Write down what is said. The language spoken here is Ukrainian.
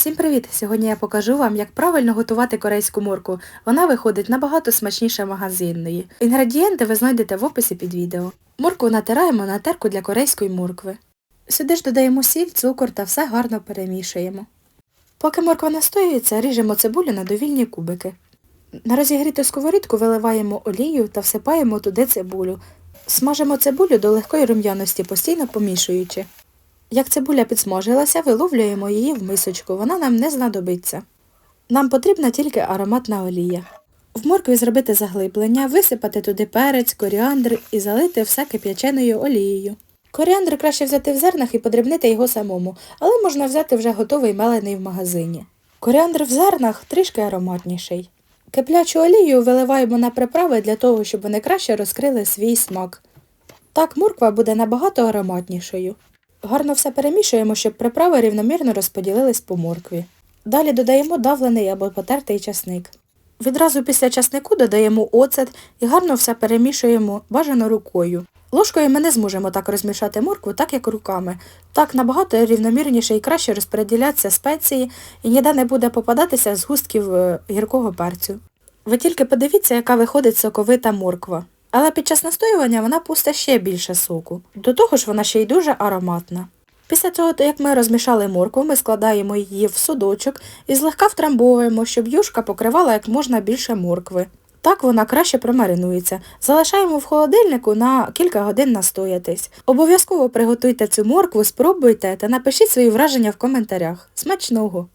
Всім привіт! Сьогодні я покажу вам, як правильно готувати корейську морку. Вона виходить набагато смачніше магазинної. Інгредієнти ви знайдете в описі під відео. Моркву натираємо на терку для корейської моркви. Сюди ж додаємо сіль, цукор та все гарно перемішуємо. Поки морква настоюється, ріжемо цибулю на довільні кубики. На розігріту сковорідку виливаємо олію та всипаємо туди цибулю. Смажимо цибулю до легкої рум'яності, постійно помішуючи. Як цибуля підсмажилася, виловлюємо її в мисочку, вона нам не знадобиться. Нам потрібна тільки ароматна олія. В моркві зробити заглиблення, висипати туди перець, коріандр і залити все кип'яченою олією. Коріандр краще взяти в зернах і подрібнити його самому, але можна взяти вже готовий мелений в магазині. Коріандр в зернах трішки ароматніший. Киплячу олію виливаємо на приправи для того, щоб вони краще розкрили свій смак. Так морква буде набагато ароматнішою. Гарно все перемішуємо, щоб приправи рівномірно розподілились по моркві. Далі додаємо давлений або потертий часник. Відразу після часнику додаємо оцет і гарно все перемішуємо, бажано рукою. Ложкою ми не зможемо так розмішати моркву, так як руками. Так набагато рівномірніше і краще розподіляться спеції і ніде не буде попадатися згустків е, гіркого перцю. Ви тільки подивіться, яка виходить соковита морква. Але під час настоювання вона пусте ще більше соку. До того ж вона ще й дуже ароматна. Після того, як ми розмішали моркву, ми складаємо її в судочок і злегка втрамбовуємо, щоб юшка покривала як можна більше моркви. Так вона краще промаринується. Залишаємо в холодильнику на кілька годин настоятись. Обов'язково приготуйте цю моркву, спробуйте та напишіть свої враження в коментарях. Смачного!